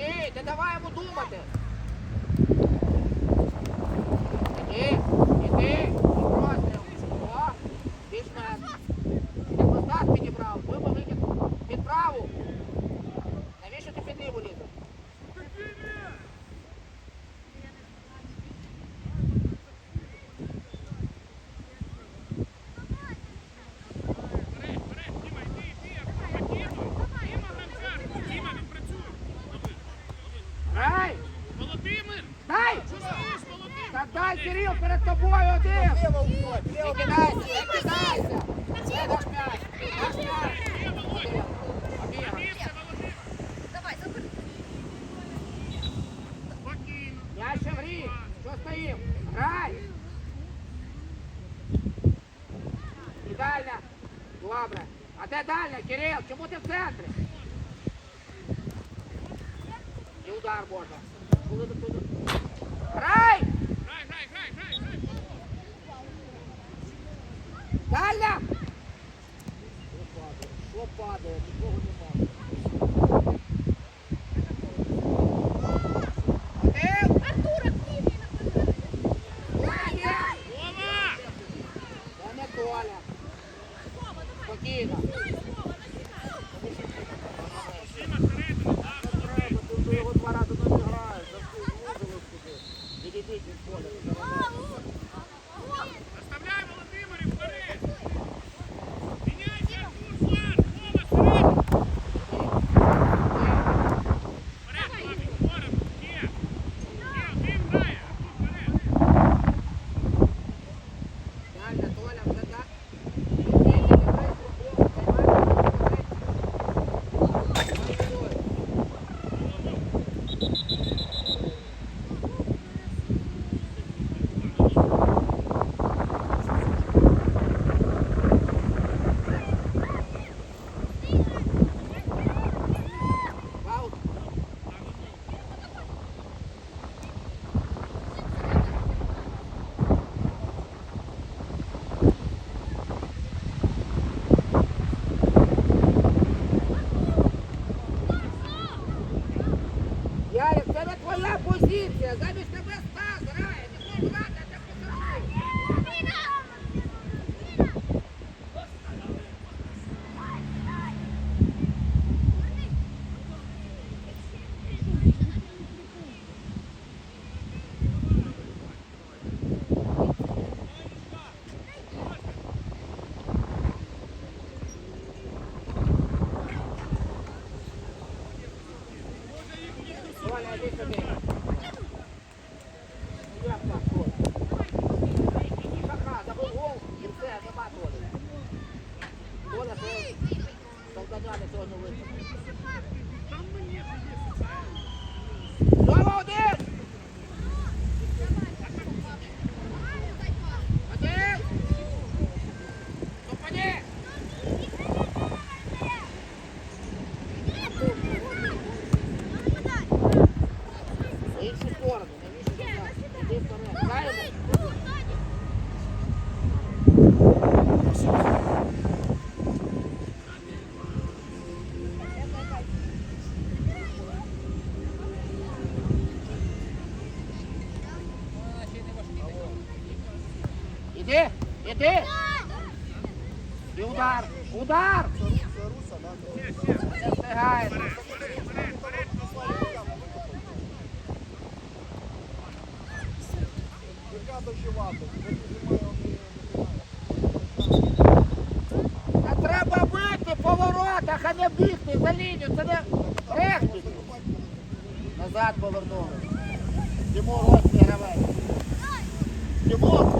людей, не даваємо думати. Та дай, Кирилл, перед тобою один! Не кидайся, не кидайся! Це наш м'яч! Наш м'яч! Я ще в! Що стоїм? Грай! І дальня! Добре! А де дальня, Кирил? Чому ти в центрі? І удар можна! Дальня! Що падає? Що падає? Нікого немає. Іди, іди. І удар, удар. Не. Та треба бити в поворотах, а не бігти за лінію. Це не регбі. Назад повернули. Тимур ось не гравець. Тимур.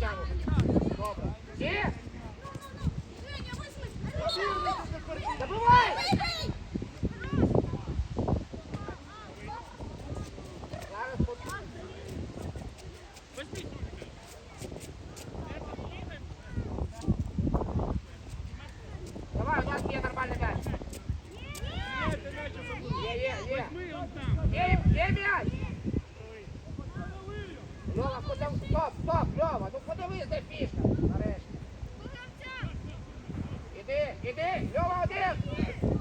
Добре. Рома, ну подивись, де фішка. Нарешті. Іди, іди, Льова один!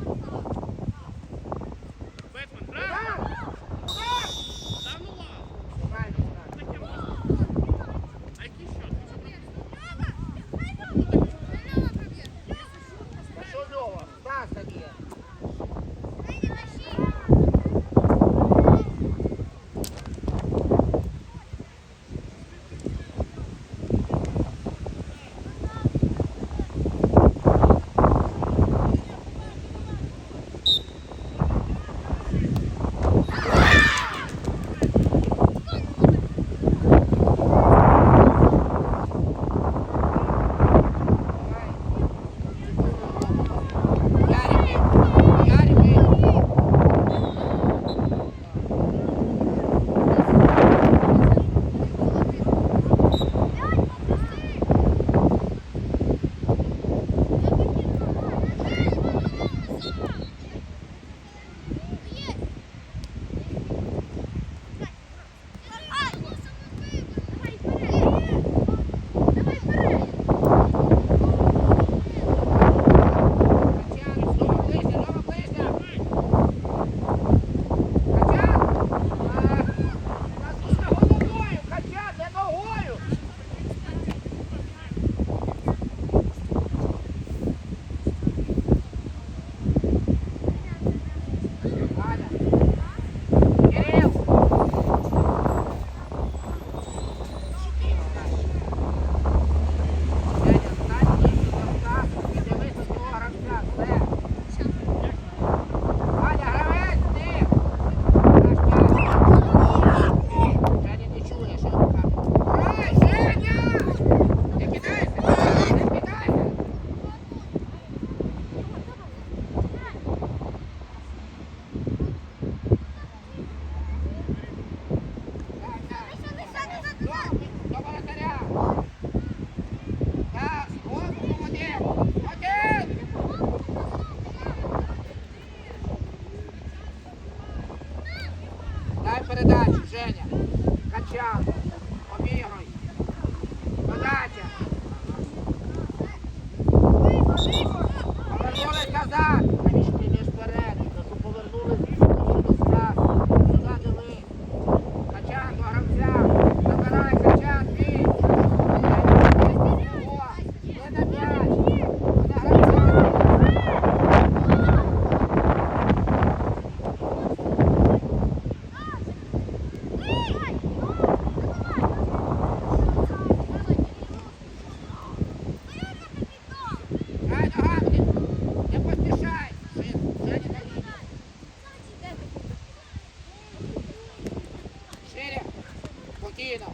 Спокійно.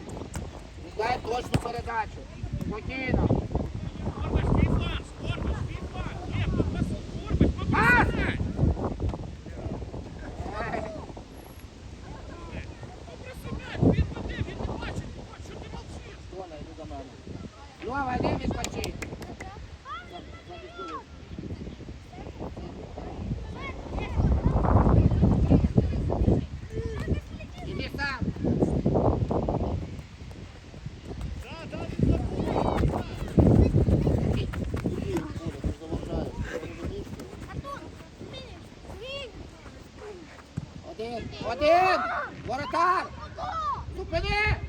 Віддай точну передачу. Спокійно. Вадим! Воротар! Супини!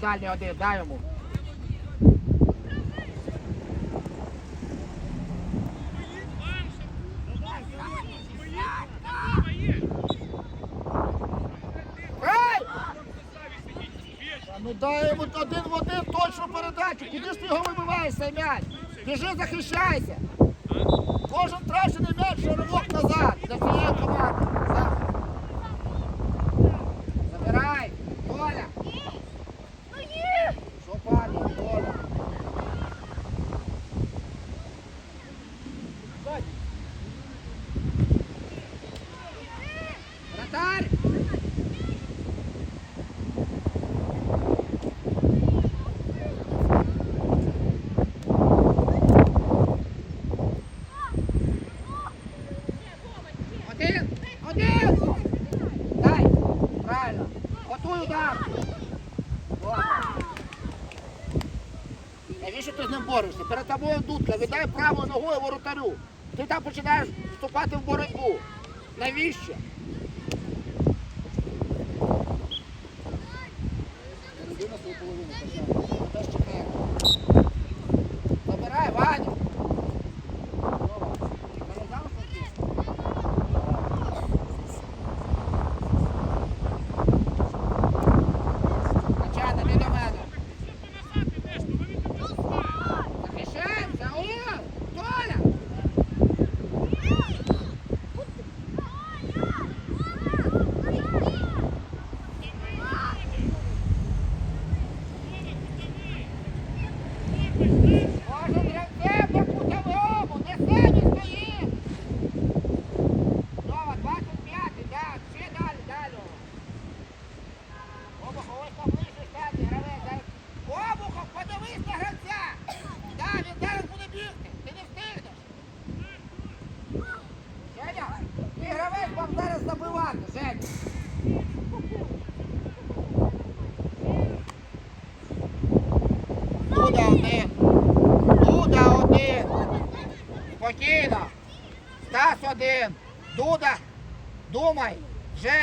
дальній один, дай йому. Ну дай йому один в один точну передачу. Куди ж ти його вибиваєш, м'яч? Біжи, захищайся. Кожен втрачений м'яч шаровок назад. Для цієї команди. борешся. Перед тобою дудка, віддай правою ногою воротарю. Ти там починаєш вступати в боротьбу. Навіщо?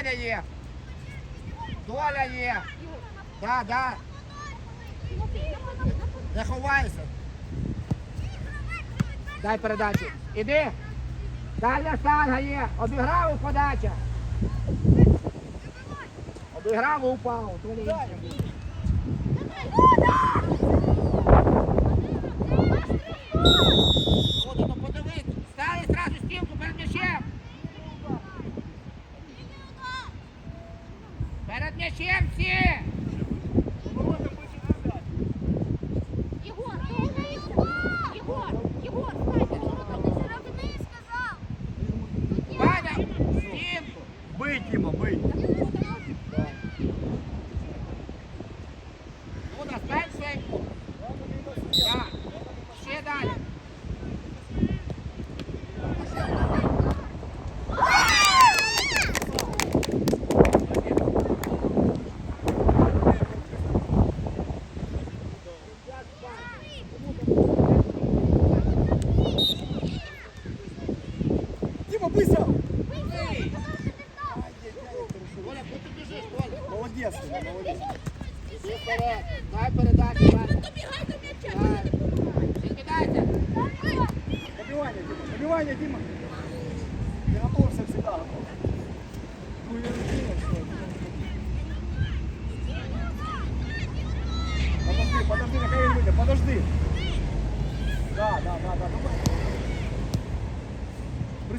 доля є. Доля є. Да, да. Не ховайся. Дай передачу. Іди. Дальня штанга є. Обіграв у подача. Обіграв і упав. Удар!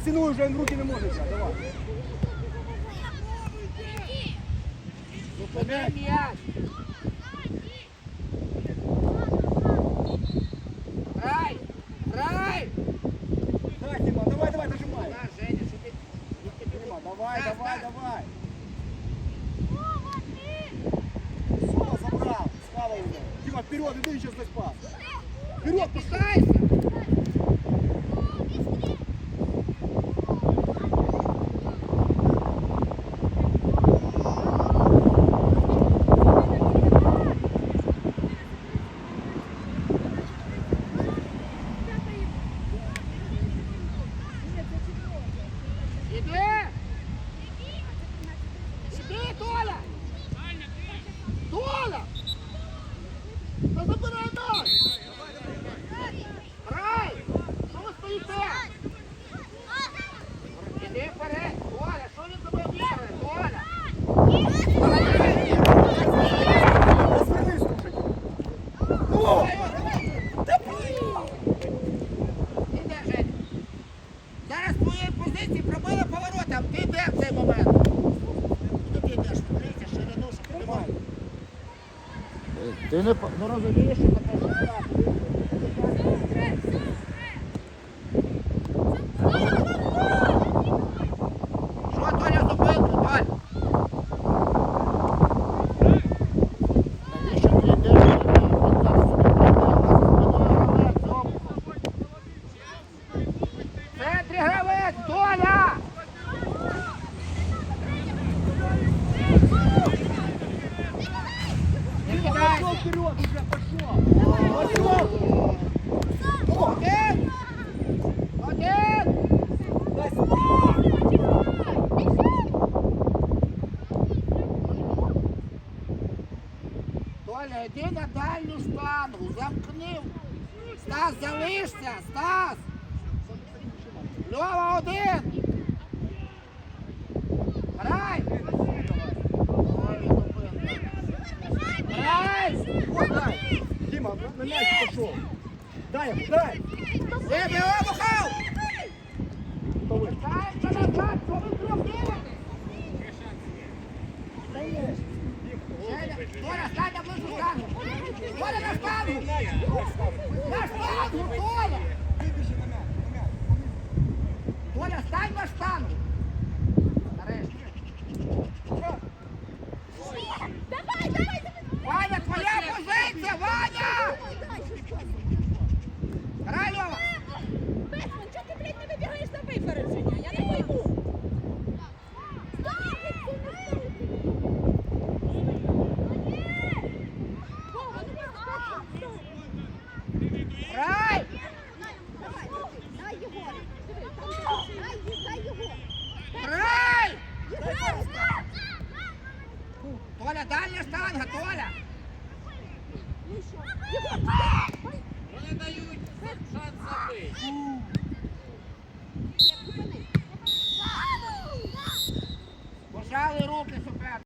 Прицінуй вже, руки не може давай. Грай, грай. Давай, Дима, давай, давай, дожимай. На, Женя, давай, давай, давай. Соло забрал, справа уже. Дима, вперед, иди сейчас дай пас. Вперед, Пускайся. Не, по- не розумієш, що таке ширина. Що, Толя, зупинку, Толь? Навіщо ти йдеш? Він зараз собі прийде, а за спиною гравець, опухол. В центрі гравець, Толя! Не кидайся. Пошел вперед уже, пошел. Пошел. Один! Один! Дай сюда. Толя, йди на дальню штангу, замкни. Стас, залишся, Стас! Льова один! Грай! Ой, зупинка. Грай! Вот, дай. Дима, на мяч пошел. Дай ему, дай. Себе обухав! Повыше. Дай назад, що ви трьох дивитесь? Женя, Толя, стань на ближу штангу! Толя, на штангу! На